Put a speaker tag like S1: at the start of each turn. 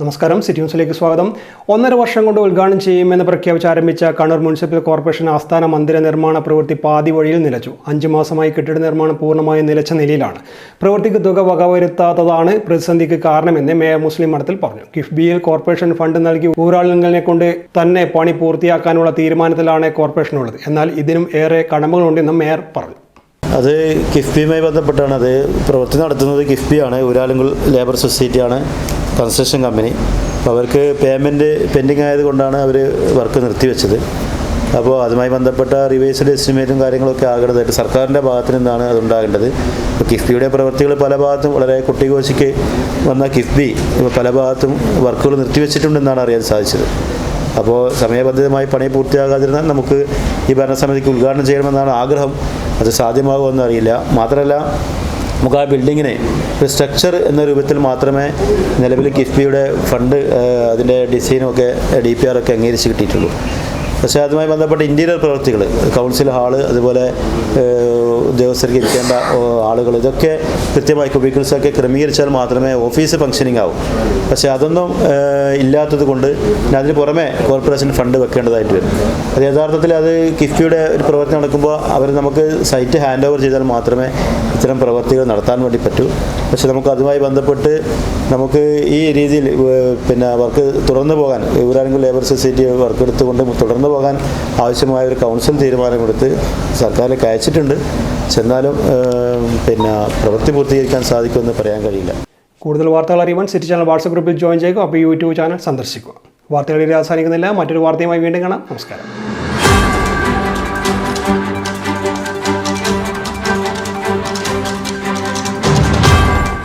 S1: നമസ്കാരം. സിറ്റി ന്യൂസിലേക്ക് സ്വാഗതം. ഒന്നര വർഷം കൊണ്ട് ഉദ്ഘാടനം ചെയ്യുമെന്ന് പ്രഖ്യാപിച്ച് ആരംഭിച്ച കണ്ണൂർ മുനിസിപ്പൽ കോർപ്പറേഷൻ ആസ്ഥാന മന്ദിര നിർമ്മാണ പ്രവൃത്തി പാതി വഴിയിൽ നിലച്ചു. അഞ്ച് മാസമായി കെട്ടിട നിർമ്മാണം പൂർണമായും നിലച്ച നിലയിലാണ്. പ്രവൃത്തിക്ക് തുക വകവരുത്താത്തതാണ് പ്രതിസന്ധിക്ക് കാരണമെന്ന് മേയർ മുസ്ലിം മഠത്തിൽ പറഞ്ഞു. കിഫ്ബിയിൽ കോർപ്പറേഷൻ ഫണ്ട് നൽകി ഊരാളുകളെ കൊണ്ട് തന്നെ പണി പൂർത്തിയാക്കാനുള്ള തീരുമാനത്തിലാണ് കോർപ്പറേഷനുള്ളത്. എന്നാൽ ഇതിനും ഏറെ കടമകളുണ്ടെന്നും മേയർ പറഞ്ഞു.
S2: അത് കിഫ്ബിയുമായി ബന്ധപ്പെട്ടാണ്. അത് പ്രവൃത്തി നടത്തുന്നത് കിഫ്ബിയാണ്. ഊരാലുങ്കൽ ലേബർ സൊസൈറ്റിയാണ്. Construction company. അപ്പോൾ അവർക്ക് പേയ്മെന്റ് പെൻഡിങ് ആയതുകൊണ്ടാണ് അവർ വർക്ക് നിർത്തിവെച്ചത് അപ്പോൾ അതുമായി ബന്ധപ്പെട്ട റിവേഴ്സ്ഡ് എസ്റ്റിമേറ്റും കാര്യങ്ങളൊക്കെ ആകേണ്ടതായിട്ട് സർക്കാരിന്റെ ഭാഗത്തു നിന്നാണ് അതുണ്ടാകേണ്ടത്. ഇപ്പോൾ കിഫ്ബിയുടെ പ്രവൃത്തികൾ പല ഭാഗത്തും വളരെ കുട്ടികോശിക്ക് വന്ന കിഫ്ബി പല ഭാഗത്തും വർക്കുകൾ നിർത്തിവെച്ചിട്ടുണ്ടെന്നാണ് അറിയാൻ സാധിച്ചത്. അപ്പോൾ സമയബന്ധിതമായി പണി പൂർത്തിയാകാതിരുന്നാൽ നമുക്ക് ഈ ഭരണസമിതിക്ക് ഉദ്ഘാടനം ചെയ്യണമെന്നാണ് ആഗ്രഹം. അത് സാധ്യമാകുമെന്ന് അറിയില്ല മാത്രമല്ല നമുക്ക് ആ ബിൽഡിങ്ങിനെ ഒരു സ്ട്രക്ചർ എന്ന രൂപത്തിൽ മാത്രമേ നിലവിൽ കിഫ്ബിയുടെ ഫണ്ട് അതിന്റെ ഡിസൈനും ഒക്കെ ഡി പി ആർ ഒക്കെ അംഗീകരിച്ച് കിട്ടിയിട്ടുള്ളൂ. പക്ഷേ അതുമായി ബന്ധപ്പെട്ട ഇന്റീരിയർ പ്രവൃത്തികൾ കൗൺസിൽ ഹാൾ അതുപോലെ ഉദ്യോഗസ്ഥർക്ക് ഇരിക്കേണ്ട ആളുകൾ ഇതൊക്കെ കൃത്യമായി കുബിക്കിൾസ് ക്രമീകരിച്ചാൽ മാത്രമേ ഓഫീസ് ഫങ്ഷനിങ് ആവും. പക്ഷേ അതൊന്നും ഇല്ലാത്തത് കൊണ്ട് അതിന് പുറമെ കോർപ്പറേഷൻ ഫണ്ട് വെക്കേണ്ടതായിട്ട് വരും. അത് യഥാർത്ഥത്തിൽ അത് കിഫ്ബിയുടെ ഒരു പ്രവൃത്തി നടക്കുമ്പോൾ അവർ നമുക്ക് സൈറ്റ് ഹാൻഡ് ഓവർ ചെയ്താൽ മാത്രമേ ഇത്തരം പ്രവർത്തികൾ നടത്താൻ വേണ്ടി പറ്റൂ. പക്ഷേ നമുക്ക് അതുമായി ബന്ധപ്പെട്ട് നമുക്ക് ഈ രീതിയിൽ പിന്നെ വർക്ക് തുടർന്നു പോകാൻ ഇവരാണെങ്കിൽ ലേബർ സൊസൈറ്റി വർക്ക് എടുത്തുകൊണ്ട് തുടർന്നു കടന്നുപോകാൻ ആവശ്യമായ ഒരു കൗൺസിൽ തീരുമാനം കൊടുത്ത് സർക്കാരിലേക്ക് അയച്ചിട്ടുണ്ട്. ചെന്നാലും പിന്നെ പ്രവൃത്തി പൂർത്തീകരിക്കാൻ സാധിക്കുമെന്ന് പറയാൻ കഴിയില്ല.
S1: കൂടുതൽ വാർത്തകൾ അറിയുവാൻ സിറ്റി ചാനൽ വാട്സപ്പ് ഗ്രൂപ്പിൽ ജോയിൻ ചെയ്യുക. അപ്പോൾ യൂട്യൂബ് ചാനൽ സന്ദർശിക്കുക. വാർത്തകളിൽ അവസാനിക്കുന്നില്ല. മറ്റൊരു വാർത്തയുമായി വീണ്ടും കാണാം. നമസ്കാരം.